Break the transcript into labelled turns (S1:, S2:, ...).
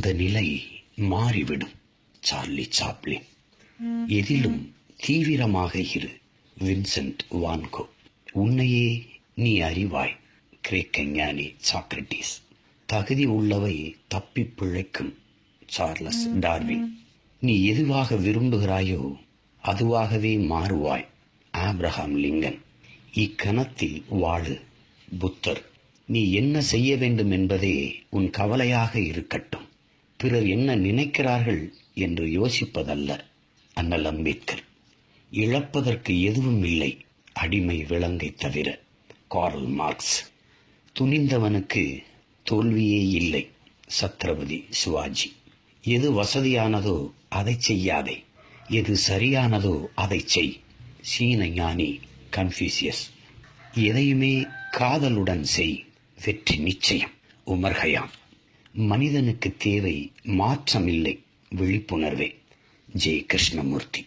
S1: அந்த நிலை மாறிவிடும். Charlie Chaplin. எதிலும் தீவிரமாக இரு வின்சென்ட் வான்கோ. உன்னையே நீ அறிவாய் கிரேக்க ஞானி சாக்ரட்டிஸ். தகுதி உள்ளவை தப்பி பிழைக்கும் சார்லஸ் டார்வின். நீ எதுவாக விரும்புகிறாயோ அதுவாகவே மாறுவாய் ஆப்ரஹாம் லிங்கன். இக்கணத்தில் வாழு புத்தர். நீ என்ன செய்ய வேண்டும் என்பதே உன் கவலையாக இருக்கட்டும். பிறர் என்ன நினைக்கிறார்கள் என்று யோசிப்பதல்ல அண்ணல் அம்பேத்கர். இழப்பதற்கு எதுவும் இல்லை அடிமை விலங்கை தவிர கார்ல் மார்க்ஸ். துணிந்தவனுக்கு தோல்வியே இல்லை சத்ரபதி சிவாஜி. எது வசதியானதோ அதை செய்யாதே எது சரியானதோ அதை செய் சீன ஞானி கன்ஃபியூசியஸ் எதையுமே காதலுடன் செய் வெற்றி நிச்சயம் உமர்ஹயாம் மனிதனுக்கு தேவை மாற்றமில்லை விழிப்புணர்வே. ஜெய கிருஷ்ணமூர்த்தி